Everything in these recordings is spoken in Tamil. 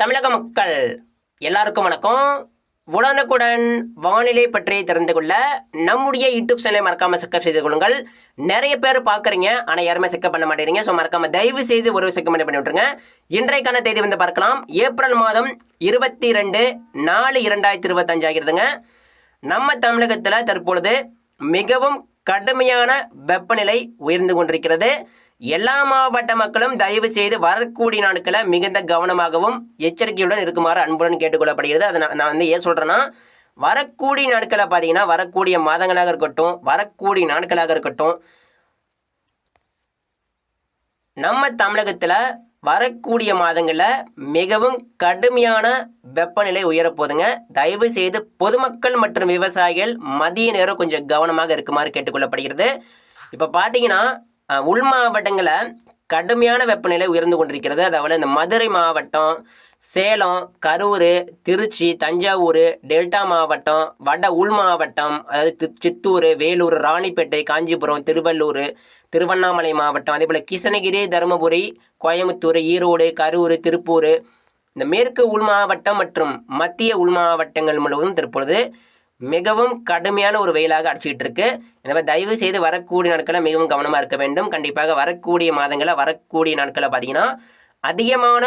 தமிழக மக்கள் எல்லாருக்கும் வணக்கம். உடனுக்குடன் வானிலை பற்றி தெரிந்து கொள்ள நம்முடைய யூடியூப் சேனலை மறக்காம செக்கப் செய்து கொள்ளுங்கள். நிறைய பேர் பார்க்குறீங்க ஆனால் யாருமே செக்கப் பண்ண மாட்டேங்கிறீங்க. ஸோ மறக்காம தயவு செய்து ஒரு செக்கப் பண்ணி விட்டுருங்க. இன்றைக்கான தேதி வந்து பார்க்கலாம். ஏப்ரல் மாதம் இருபத்தி ரெண்டு நாலு இரண்டாயிரத்தி இருபத்தஞ்சு ஆகிருதுங்க. நம்ம தமிழகத்தில் தற்பொழுது மிகவும் கடுமையான வெப்பநிலை உயர்ந்து கொண்டிருக்கிறது. எல்லா மாவட்ட மக்களும் தயவு செய்து வரக்கூடிய நாட்களை மிகுந்த கவனமாகவும் எச்சரிக்கையுடன் இருக்குமாறு அன்புடன் கேட்டுக்கொள்ளப்படுகிறது. அதை நான் நான் வந்து ஏன் சொல்கிறேன்னா வரக்கூடிய நாட்களை பார்த்தீங்கன்னா வரக்கூடிய மாதங்களாக இருக்கட்டும் வரக்கூடிய நாட்களாக இருக்கட்டும் நம்ம தமிழகத்தில் வரக்கூடிய மாதங்களில் மிகவும் கடுமையான வெப்பநிலை உயரப்போதுங்க தயவு செய்து பொதுமக்கள் மற்றும் விவசாயிகள் மதிய நேரம் கொஞ்சம் கவனமாக இருக்குமாறு கேட்டுக்கொள்ளப்படுகிறது. இப்போ பார்த்தீங்கன்னா உள் மாவட்டங்களில் கடுமையான வெப்பநிலை உயர்ந்து கொண்டிருக்கிறது. அதாவது இந்த மதுரை மாவட்டம் சேலம் கரூர் திருச்சி தஞ்சாவூர் டெல்டா மாவட்டம் வட உள் மாவட்டம் அதாவது சித்தூர் வேலூர் ராணிப்பேட்டை காஞ்சிபுரம் திருவள்ளூர் திருவண்ணாமலை மாவட்டம் அதே போல் கிருஷ்ணகிரி தருமபுரி கோயம்புத்தூர் ஈரோடு கரூர் திருப்பூர். இந்த மேற்கு உள் மாவட்டம் மற்றும் மத்திய உள் மாவட்டங்கள் முழுவதும் தற்பொழுது மிகவும் கடுமையான ஒரு வெயிலாக அடிச்சுக்கிட்டு இருக்கு எனவே தயவு செய்து வரக்கூடிய நாட்களை மிகவும் கவனமாக இருக்க வேண்டும். கண்டிப்பாக வரக்கூடிய மாதங்களில் வரக்கூடிய நாட்களை பார்த்தீங்கன்னா அதிகமான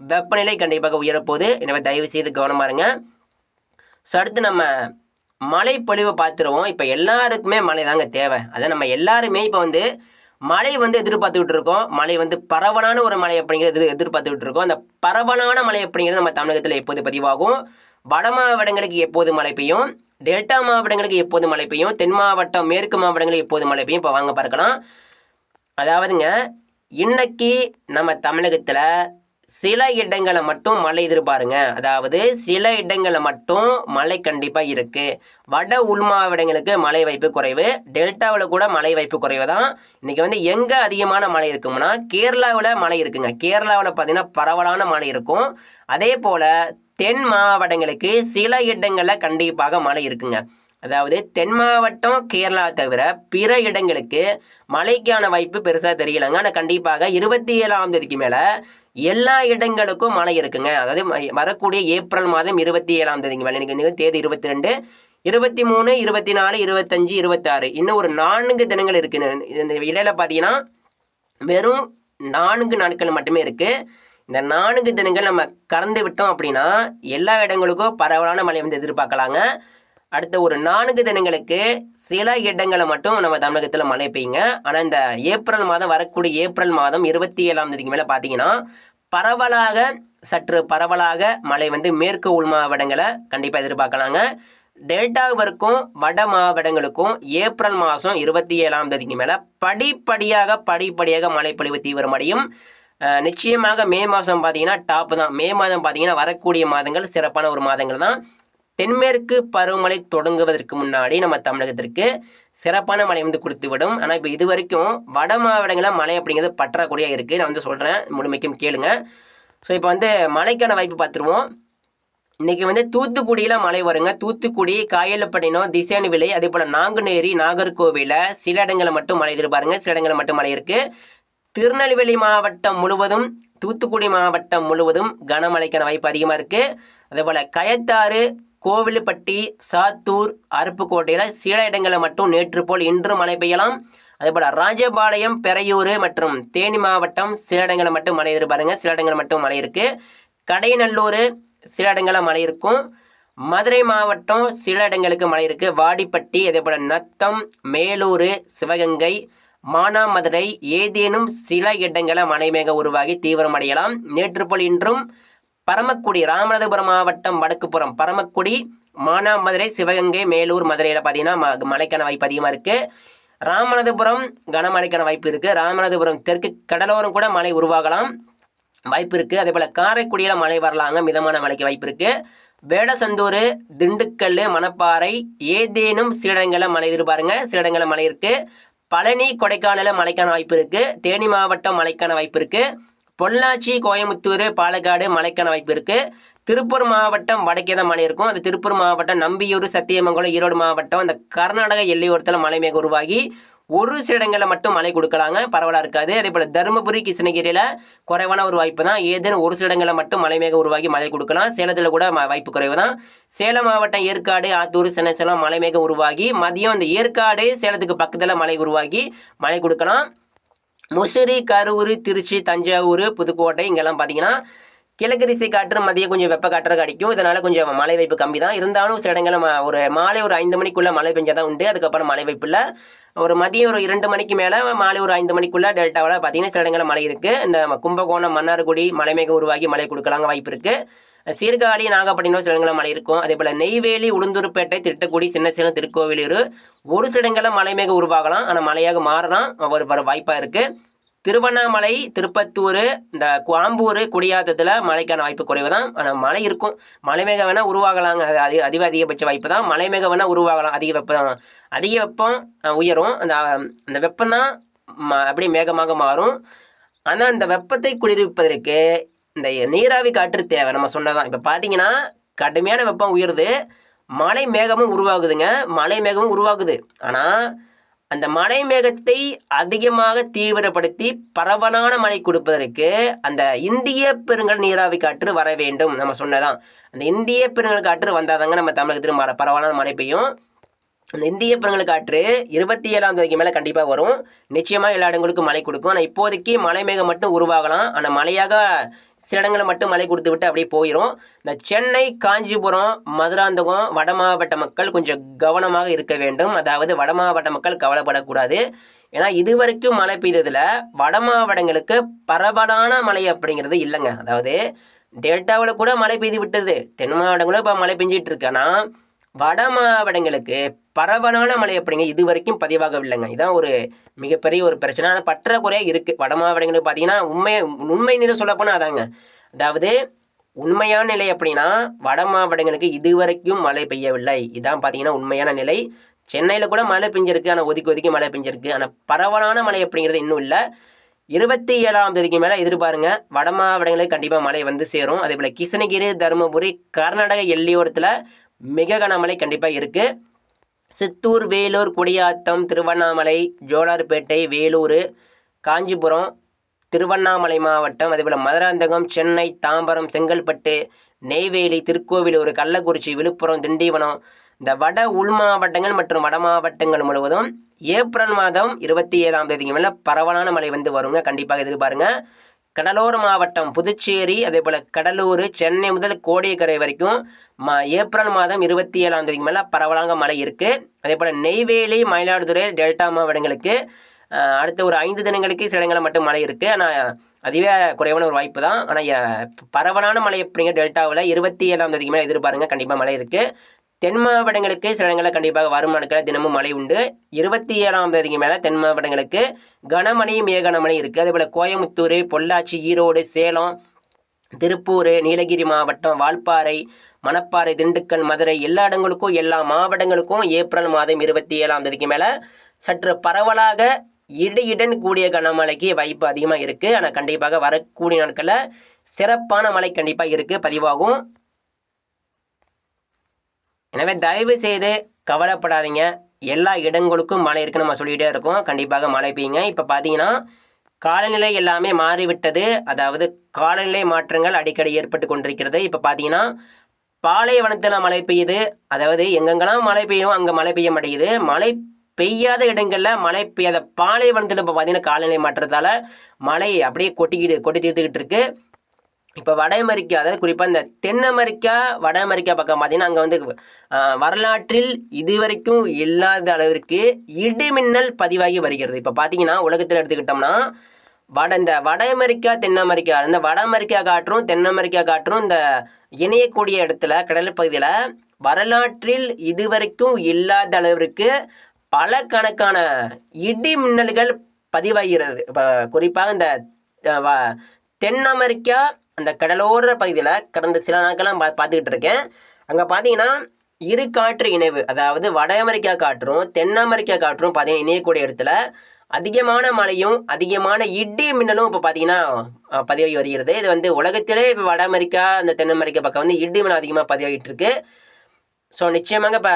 வெப்பநிலை கண்டிப்பாக உயரப்போகுது. எனவே தயவு செய்து கவனமாக இருங்க. ஸோ அடுத்து நம்ம மழை பொழிவை பார்த்துருவோம். இப்போ எல்லாருக்குமே மழை தாங்க தேவை. அதை நம்ம எல்லாருமே இப்போ வந்து மழை வந்து எதிர்பார்த்துக்கிட்டு இருக்கோம். மழை வந்து பரவலான ஒரு மழை அப்படிங்கிறது எதிர் எதிர்பார்த்துக்கிட்டு இருக்கோம். அந்த பரவலான மழை அப்படிங்கிறது நம்ம தமிழகத்தில் எப்போது பதிவாகும்? வட மாவட்டங்களுக்கு எப்போது மழை பெய்யும்? டெல்டா மாவட்டங்களுக்கு எப்போது மழை பெய்யும். தென் மாவட்டம் மேற்கு மாவட்டங்களுக்கு எப்போது மழை பெய்யும். இப்போ வாங்க பார்க்கலாம். அதாவதுங்க இன்னைக்கு நம்ம தமிழகத்தில் சில இடங்களை மட்டும் மழை எதிர்பாருங்க. அதாவது சில இடங்களை மட்டும் மழை கண்டிப்பாக இருக்குது வட உள் மாவட்டங்களுக்கு மழை வாய்ப்பு குறைவு. டெல்டாவில் கூட மழை வாய்ப்பு குறைவு தான் இன்றைக்கி வந்து எங்கே அதிகமான மழை இருக்கும்னா கேரளாவில் மழை இருக்குங்க. கேரளாவில் பார்த்திங்கன்னா பரவலான மழை இருக்கும். அதே போல் தென் மாவட்டங்களுக்கு சில இடங்களில் கண்டிப்பாக மழை இருக்குங்க. அதாவது தென் மாவட்டம் கேரளா தவிர பிற இடங்களுக்கு மழைக்கான வாய்ப்பு பெருசாக தெரியலங்க. ஆனால் கண்டிப்பாக இருபத்தி ஏழாம் தேதிக்கு மேலே எல்லா இடங்களுக்கும் மழை இருக்குங்க. அதாவது வரக்கூடிய ஏப்ரல் மாதம் இருபத்தி ஏழாம் தேதிக்கு மேலே. எனக்கு தேதி இருபத்தி ரெண்டு இருபத்தி மூணு இருபத்தி நாலு இருபத்தஞ்சு இருபத்தாறு. இன்னும் ஒரு நான்கு தினங்கள் இருக்குது இந்த இடையில பார்த்தீங்கன்னா வெறும் நான்கு நாட்கள் மட்டுமே இருக்குது இந்த நான்கு தினங்கள் நம்ம கடந்து விட்டோம் அப்படின்னா எல்லா இடங்களுக்கும் பரவலான மழை வந்து எதிர்பார்க்கலாங்க. அடுத்த ஒரு நான்கு தினங்களுக்கு சில இடங்களை மட்டும் நம்ம தமிழகத்தில் மழை பெய்யுங்க. ஆனால் இந்த ஏப்ரல் மாதம் வரக்கூடிய ஏப்ரல் மாதம் இருபத்தி ஏழாம் தேதிக்கு மேலே பார்த்தீங்கன்னா பரவலாக சற்று பரவலாக மழை வந்து மேற்கு உள் மாவட்டங்களை கண்டிப்பாக எதிர்பார்க்கலாங்க. டெல்டாவிற்கும் வட மாவட்டங்களுக்கும் ஏப்ரல் மாதம் இருபத்தி ஏழாம் தேதிக்கு மேலே படிப்படியாக படிப்படியாக மழைப்பொழிவு தீவிரமடையும். நிச்சயமாக மே மாதம் பார்த்தீங்கன்னா டாப் தான். மே மாதம் பார்த்தீங்கன்னா வரக்கூடிய மாதங்கள் சிறப்பான ஒரு மாதங்கள் தான். தென்மேற்கு பருவமழை தொடங்குவதற்கு முன்னாடி நம்ம தமிழகத்திற்கு சிறப்பான மழை வந்து கொடுத்து விடும் ஆனால் இப்போ இது வரைக்கும் வட மாவட்டங்களில் மழை அப்படிங்கிறது பற்றாக்குறையாக இருக்குது நான் வந்து சொல்கிறேன் முழுமைக்கும் கேளுங்க. ஸோ இப்போ வந்து மழைக்கான வாய்ப்பு பார்த்துருவோம் இன்னைக்கு வந்து தூத்துக்குடியில் மழை வருங்க. தூத்துக்குடி காயலப்பட்டினம் திசையனுவிலை அதே போல் நாங்குநேரி நாகர்கோவில சில இடங்களில் மட்டும் மழை எதிர்பாருங்க. சில இடங்களில் மட்டும் மழை இருக்குது திருநெல்வேலி மாவட்டம் முழுவதும் தூத்துக்குடி மாவட்டம் முழுவதும் கனமழைக்கான வாய்ப்பு அதிகமாக இருக்குது அதேபோல் கயத்தாறு கோவிலுப்பட்டி சாத்தூர் அருப்புக்கோட்டையில் சில இடங்களில் மட்டும் நேற்று போல் இன்று மழை பெய்யலாம். அதேபோல் ராஜபாளையம் பெரையூர் மற்றும் தேனி மாவட்டம் சில இடங்களில் மட்டும் மழை எதிர்பாருங்க சில இடங்களில் மட்டும் மழை இருக்குது கடைநல்லூர் சில இடங்களில் மழை இருக்கும். மதுரை மாவட்டம் சில இடங்களுக்கு மழை இருக்குது வாடிப்பட்டி அதேபோல் நத்தம் மேலூர் சிவகங்கை மானாமதுரை ஏதேனும் சில இடங்களில் மழைமேக உருவாகி தீவிரமடையலாம். நேற்று போல் இன்றும் பரமக்குடி ராமநாதபுரம் மாவட்டம் வடக்குப்புறம் பரமக்குடி மானாமதுரை சிவகங்கை மேலூர் மதுரையில் பார்த்தீங்கன்னா ம- மழைக்கான வாய்ப்பு அதிகமாக இருக்குது ராமநாதபுரம் கனமழைக்கான வாய்ப்பு இருக்குது ராமநாதபுரம் தெற்கு கடலோரம் கூட மழை உருவாகலாம். வாய்ப்பு இருக்குது அதே போல் காரைக்குடியில் மழை வரலாங்க. மிதமான மழைக்கு வாய்ப்பு இருக்குது வேடசந்தூர் திண்டுக்கல் மணப்பாறை ஏதேனும் சில இடங்களில் மழை எதிர்பாருங்க. சில இடங்களில் மழை இருக்குது பழனி கொடைக்கானலில் மழைக்கான வாய்ப்பு இருக்குது தேனி மாவட்டம் மழைக்கான வாய்ப்பு இருக்குது பொள்ளாச்சி கோயம்புத்தூர் பாலக்காடு மழைக்கான வாய்ப்பு இருக்குது திருப்பூர் மாவட்டம் வடக்கே தான் மழை இருக்கும். அந்த திருப்பூர் மாவட்டம் நம்பியூர் சத்தியமங்கலம் ஈரோடு மாவட்டம் அந்த கர்நாடக எல்லையோரத்தில் மழை மேக உருவாகி ஒரு சில இடங்களில் மட்டும் மழை கொடுக்கலாங்க பரவலாக இருக்காது. அதே போல் தருமபுரி கிருஷ்ணகிரியில் குறைவான ஒரு வாய்ப்பு தான். ஏதேனும் ஒரு சில இடங்களில் மட்டும் மழை மேக உருவாகி மழை கொடுக்கலாம். சேலத்தில் கூட வாய்ப்பு குறைவு தான். சேலம் மாவட்டம் ஏற்காடு ஆத்தூர் சென்னசேலம் மழை மேகம் உருவாகி மதியம் அந்த ஏற்காடு சேலத்துக்கு பக்கத்தில் மழை உருவாகி மழை கொடுக்கலாம். முசிறி கரூர் திருச்சி தஞ்சாவூர் புதுக்கோட்டை இங்கெல்லாம் பார்த்தீங்கன்னா கிழக்கு திசை காற்று மதியம் கொஞ்சம் வெப்ப காற்று அடிக்கும். இதனால கொஞ்சம் மழை வாய்ப்பு கம்மி தான் இருந்தாலும் சில இடங்களில் ம- ஒரு மாலை ஒரு ஐந்து மணிக்குள்ளே மழை பெஞ்சாதான் உண்டு. அதுக்கப்புறம் மழை வாய்ப்பு இல்லை. ஒரு மதியம் ஒரு இரண்டு மணிக்கு மேலே மாலை ஒரு ஐந்து மணிக்குள்ளே டெல்டாவில் பார்த்தீங்கன்னா சில இடங்களில் மழை இருக்குது இந்த கும்பகோணம் மன்னார்குடி மலைமேக உருவாகி மழை கொடுக்கலாங்க வாய்ப்பு இருக்குது சீர்காழி நாகப்பட்டினம் சில இடங்களில் மழை இருக்கும். அதே போல் நெய்வேலி உளுந்தூர்பேட்டை திருட்டக்குடி சின்ன சின்ன திருக்கோவிலூர் ஒரு சில இடங்களில் மலைமேக உருவாகலாம். ஆனால் மழையாக மாறலாம். ஒரு வர வாய்ப்பாக இருக்குது திருவண்ணாமலை திருப்பத்தூர் இந்த குவாம்பூர் குடியாத்தத்தில் மழைக்கான வாய்ப்பு குறைவு தான் ஆனால் மழை இருக்கும். மழை மேகம் வேணால் உருவாகலாங்க. அது அதிக அதிக அதிகபட்ச வாய்ப்பு தான் மழை மேகம் வேணால் உருவாகலாம். அதிக வெப்பம் அதிக வெப்பம் உயரும். அந்த அந்த வெப்பம் தான் ம அப்படியே மேகமாக மாறும். ஆனால் அந்த வெப்பத்தை குளிர்விப்பதற்கு இந்த நீராவி காற்று தேவை. நம்ம சொன்னதான். இப்போ பார்த்தீங்கன்னா கடுமையான வெப்பம் உயருது. மழை மேகமும் உருவாகுதுங்க. மழை மேகமும் உருவாகுது. ஆனால் அந்த மழை மேகத்தை அதிகமாக தீவிரப்படுத்தி பரவலான மழை கொடுப்பதற்கு அந்த இந்திய பெருங்கல் நீராவி காற்று வர வேண்டும். நம்ம சொன்னதான். அந்த இந்திய பெருங்கல் காற்று வந்தாதாங்க நம்ம தமிழகத்தில் மழை பரவலான மழை பெய்யும். அந்த இந்திய பெருங்கல் காற்று இருபத்தி ஏழாம் தேதிக்கு மேலே கண்டிப்பாக வரும். நிச்சயமாக எல்லா இடங்களுக்கும் மழை கொடுக்கும். ஆனால் இப்போதைக்கு மழை மேகம் மட்டும் உருவாகலாம். ஆனால் மழையாக சில இடங்களில் மட்டும் மழை கொடுத்து விட்டு அப்படியே போயிடும் இந்த சென்னை காஞ்சிபுரம் மதுராந்தகம் வட மாவட்ட மக்கள் கொஞ்சம் கவனமாக இருக்க வேண்டும். அதாவது வட மாவட்ட மக்கள் கவலைப்படக்கூடாது. ஏன்னா இதுவரைக்கும் மழை பெய்ததில் வட மாவட்டங்களுக்கு பரவலான மழை அப்படிங்கிறது இல்லைங்க. அதாவது டெல்டாவில் கூட மழை பெய்து விட்டது. தென் மாவட்டங்களும் இப்போ மழை பெஞ்சிட்டு இருக்கு. ஆனால் வட மாவட்டங்களுக்கு பரவலான மழை அப்படிங்க இது வரைக்கும் பதிவாகவில்லைங்க. இதான் ஒரு மிகப்பெரிய ஒரு பிரச்சனை. ஆனால் பற்றாக்குறையாக இருக்குது வட மாவட்டங்களுக்கு பார்த்தீங்கன்னா உண்மை உண்மை நிலை சொல்லப்போனால் அதாங்க. அதாவது உண்மையான நிலை அப்படின்னா வட மாவட்டங்களுக்கு இதுவரைக்கும் மழை பெய்யவில்லை. இதான் பார்த்தீங்கன்னா உண்மையான நிலை. சென்னையில் கூட மழை பெஞ்சிருக்கு. ஆனால் ஒதுக்கி ஒதுக்கி மழை பெஞ்சிருக்கு. ஆனால் பரவலான மழை அப்படிங்கிறது இன்னும் இல்லை. இருபத்தி ஏழாம் தேதிக்கு மேலே எதிர்பாருங்க. வட மாவட்டங்களுக்கு கண்டிப்பாக மழை வந்து சேரும். அதே போல் கிருஷ்ணகிரி தருமபுரி கர்நாடக எல்லையோரத்தில் மிக கனமழை கண்டிப்பாக இருக்குது சித்தூர் வேலூர் குடியாத்தம் திருவண்ணாமலை ஜோலார்பேட்டை வேலூர் காஞ்சிபுரம் திருவண்ணாமலை மாவட்டம் அதேபோல் மதுராந்தகம் சென்னை தாம்பரம் செங்கல்பட்டு நெய்வேலி திருக்கோவிலூர் கள்ளக்குறிச்சி விழுப்புரம் திண்டிவனம் இந்த வட உள் மாவட்டங்கள் மற்றும் வட மாவட்டங்கள் முழுவதும் ஏப்ரல் மாதம் இருபத்தி ஏழாம் தேதிக்கு மேலே பரவலான மழை வந்து வருங்க. கண்டிப்பாக எதிர்பாருங்க. கடலோர மாவட்டம் புதுச்சேரி அதே போல் கடலூர் சென்னை முதல் கோடியக்கரை வரைக்கும் ம ஏப்ரல் மாதம் இருபத்தி ஏழாம் தேதிக்கு மேலே பரவலாக மழை இருக்குது அதே போல் நெய்வேலி மயிலாடுதுறை டெல்டா மாவட்டங்களுக்கு அடுத்த ஒரு ஐந்து தினங்களுக்கு சில இடங்களில் மட்டும் மழை இருக்குது ஆனால் அதுவே குறைவான ஒரு வாய்ப்பு தான். ஆனால் பரவலான மழை எப்படிங்க டெல்டாவில் இருபத்தி ஏழாம் தேதிக்கு மேலே எதிர்பாருங்க. கண்டிப்பாக மழை இருக்குது தென் மாவட்டங்களுக்கு சில இடங்களில் கண்டிப்பாக வரும் தினமும் மழை உண்டு. இருபத்தி ஏழாம் தேதிக்கு மேலே தென் மாவட்டங்களுக்கு கனமழை மிக இருக்குது அதேபோல் கோயமுத்தூர் பொள்ளாச்சி ஈரோடு சேலம் திருப்பூர் நீலகிரி மாவட்டம் வால்பாறை மணப்பாறை திண்டுக்கல் மதுரை எல்லா இடங்களுக்கும் எல்லா மாவட்டங்களுக்கும் ஏப்ரல் மாதம் இருபத்தி ஏழாம் தேதிக்கு மேலே சற்று பரவலாக இடியுடன் கூடிய கனமழைக்கு வாய்ப்பு அதிகமாக இருக்குது ஆனால் கண்டிப்பாக வரக்கூடிய நாட்களில் சிறப்பான மழை கண்டிப்பாக இருக்குது பதிவாகும். எனவே தயவு செய்து கவலைப்படாதீங்க. எல்லா இடங்களுக்கும் மழை இருக்குன்னு நம்ம சொல்லிகிட்டே இருக்கோம். கண்டிப்பாக மழை பெய்யுங்க. இப்போ பார்த்தீங்கன்னா காலநிலை எல்லாமே மாறிவிட்டது. அதாவது காலநிலை மாற்றங்கள் அடிக்கடி ஏற்பட்டு கொண்டிருக்கிறது. இப்போ பார்த்தீங்கன்னா பாலைவனத்தில் மழை பெய்யுது. அதாவது எங்கெங்கெல்லாம் மழை பெய்யும் அங்கே மழை பெய்ய மாட்டேங்குது. மழை பெய்யாத இடங்களில் மழை பெய்யாத பாலைவனத்தில் இப்போ பார்த்தீங்கன்னா காலநிலை மாற்றத்தால் மழை அப்படியே கொட்டிக்கிட்டு கொட்டி தீர்த்துக்கிட்டு இருக்குது இப்போ வட அமெரிக்கா அதாவது குறிப்பாக இந்த தென் அமெரிக்கா வட அமெரிக்கா பக்கம் பார்த்தீங்கன்னா அங்கே வந்து வரலாற்றில் இதுவரைக்கும் இல்லாத அளவிற்கு இடிமின்னல் பதிவாகி வருகிறது. இப்போ பார்த்தீங்கன்னா உலகத்தில் எடுத்துக்கிட்டோம்னா வட இந்த வட அமெரிக்கா தென் அமெரிக்கா இந்த வட அமெரிக்கா காற்றும் தென் அமெரிக்கா காற்றும் இந்த இணையக்கூடிய இடத்துல கடல் பகுதியில் வரலாற்றில் இதுவரைக்கும் இல்லாத அளவிற்கு பல கணக்கான இடி மின்னல்கள் பதிவாகிறது. இப்போ குறிப்பாக இந்த வ- தென் அமெரிக்கா அந்த கடலோர பகுதியில் கடந்த சில நாட்களாக பா பார்த்துக்கிட்டு இருக்கேன் அங்கே பார்த்தீங்கன்னா இரு காற்று இணைவு அதாவது வட அமெரிக்கா காற்றும் தென் அமெரிக்கா காற்றும் பார்த்தீங்கன்னா இணையக்கூடிய இடத்துல அதிகமான மழையும் அதிகமான இடி மின்னலும் இப்போ பார்த்தீங்கன்னா பதிவாகி வருகிறது. இது வந்து உலகத்திலே இப்போ வட அமெரிக்கா அந்த தென் அமெரிக்கா பக்கம் வந்து இடி மின்னல் அதிகமாக பதிவாகிட்டு இருக்கு ஸோ நிச்சயமாக இப்போ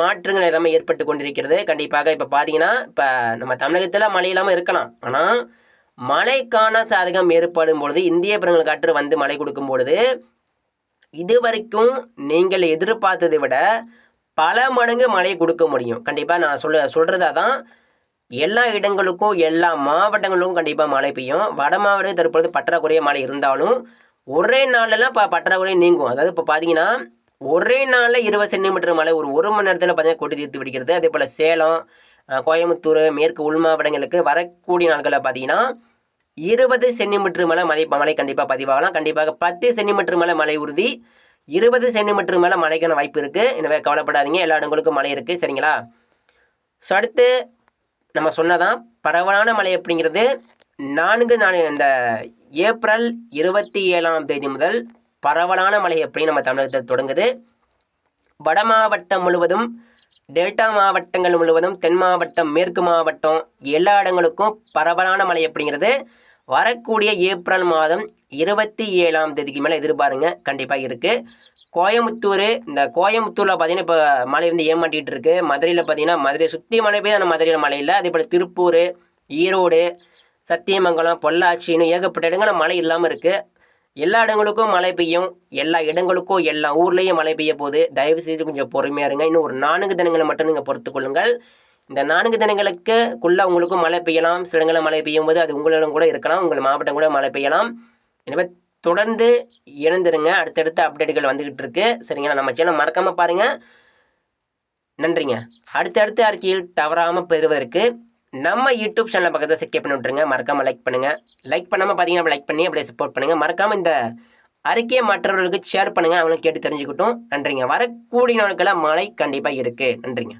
மாற்றங்கள் எல்லாமே ஏற்பட்டு கொண்டிருக்கிறது. கண்டிப்பாக இப்போ பார்த்தீங்கன்னா இப்போ நம்ம தமிழகத்தில் மழை இல்லாமல் இருக்கலாம். ஆனால் மழைக்கான சாதகம் ஏற்படும் பொழுது இந்திய பெருங்கல் காற்று வந்து மழை கொடுக்கும் பொழுது இது வரைக்கும் நீங்கள் எதிர்பார்த்ததை விட பல மடங்கு மழை கொடுக்க முடியும். கண்டிப்பாக நான் சொல்ல சொல்கிறதா தான் எல்லா இடங்களுக்கும் எல்லா மாவட்டங்களுக்கும் கண்டிப்பாக மழை பெய்யும். வட மாவட்டத்தில் தற்பொழுது பற்றாக்குறைய மழை இருந்தாலும் ஒரே நாள்லலாம் இப்போ பற்றாக்குறை நீங்கும். அதாவது இப்போ பார்த்தீங்கன்னா ஒரே நாளில் இருபது சென்டிமீட்டர் மழை ஒரு ஒரு மணி நேரத்தில் பார்த்தீங்கன்னா கொட்டி தீர்த்து விடுகிறது. அதே போல் சேலம் கோயம்புத்தூர் மேற்கு உள் மாவட்டங்களுக்கு வரக்கூடிய நாட்களில் பார்த்தீங்கன்னா இருபது சென்டிமீட்டர் மேலே மதி மழை கண்டிப்பாக பதிவாகலாம். கண்டிப்பாக பத்து சென்டிமீட்டர் மேலே மழை உறுதி. இருபது சென்டிமீட்டர் மேலே மழைக்கான வாய்ப்பு இருக்குது எனவே கவலைப்படாதீங்க. எல்லா இடங்களுக்கும் மழை இருக்குது சரிங்களா? ஸோ அடுத்து நம்ம சொன்னதான் பரவலான மழை அப்படிங்கிறது நான்கு நாள் இந்த ஏப்ரல் இருபத்தி ஏழாம் தேதி முதல் பரவலான மழை அப்படின்னு நம்ம தமிழகத்தில் தொடங்குது. வட மாவட்டம் முழுவதும் டெல்டா மாவட்டங்கள் முழுவதும் தென் மாவட்டம் மேற்கு மாவட்டம் எல்லா இடங்களுக்கும் பரவலான மழை அப்படிங்கிறது வரக்கூடிய ஏப்ரல் மாதம் இருபத்தி ஏழாம் தேதிக்கு மேலே எதிர்பாருங்க. கண்டிப்பாக இருக்குது கோயம்புத்தூர் இந்த கோயம்புத்தூரில் பார்த்தீங்கன்னா இப்போ மழை வந்து ஏமாட்டிகிட்டு இருக்குது மதுரையில் பார்த்தீங்கன்னா மதுரை சுற்றி மழை பெய்யுது. ஆனால் மதுரையில் மழை இல்லை. அதே போல் திருப்பூர் ஈரோடு சத்தியமங்கலம் பொள்ளாச்சின்னு ஏகப்பட்ட இடங்கள் மழை இல்லாமல் இருக்குது எல்லா இடங்களுக்கும் மழை பெய்யும். எல்லா இடங்களுக்கும் எல்லா ஊர்லேயும் மழை பெய்ய போகுது. தயவு செய்து கொஞ்சம் பொறுமையாக இருங்க. இன்னும் ஒரு நான்கு தினங்களை மட்டும் நீங்கள் பொறுத்துக்கொள்ளுங்கள் இந்த நான்கு தினங்களுக்குள்ள உங்களுக்கும் மழை பெய்யலாம். சில இடங்களில் மழை பெய்யும் போது அது உங்களிடம் கூட இருக்கலாம். உங்கள் மாவட்டம் கூட மழை பெய்யலாம். எனவே தொடர்ந்து இணைந்திருங்க. அடுத்தடுத்த அப்டேட்டுகள் வந்துக்கிட்டு இருக்கு. சரிங்களா? நம்ம சேனல் மறக்காமல் பாருங்கள் நன்றிங்க. அடுத்தடுத்த அறிக்கையில் தவறாமல் பெறுவதற்கு நம்ம யூடியூப் சேனல் பக்கத்தில் சப்ஸ்கிரைப் பண்ணி விட்ருங்க மறக்காமல் லைக் பண்ணுங்கள் லைக் பண்ணாமல் பார்த்தீங்கன்னா லைக் பண்ணி அப்படியே சப்போர்ட் பண்ணுங்கள் மறக்காமல் இந்த அறிக்கையை மற்றவர்களுக்கு ஷேர் பண்ணுங்கள் அவங்களும் கேட்டு தெரிஞ்சுக்கிட்டும். நன்றிங்க. வரக்கூடிய நாட்களில் மழை கண்டிப்பாக இருக்குது நன்றிங்க.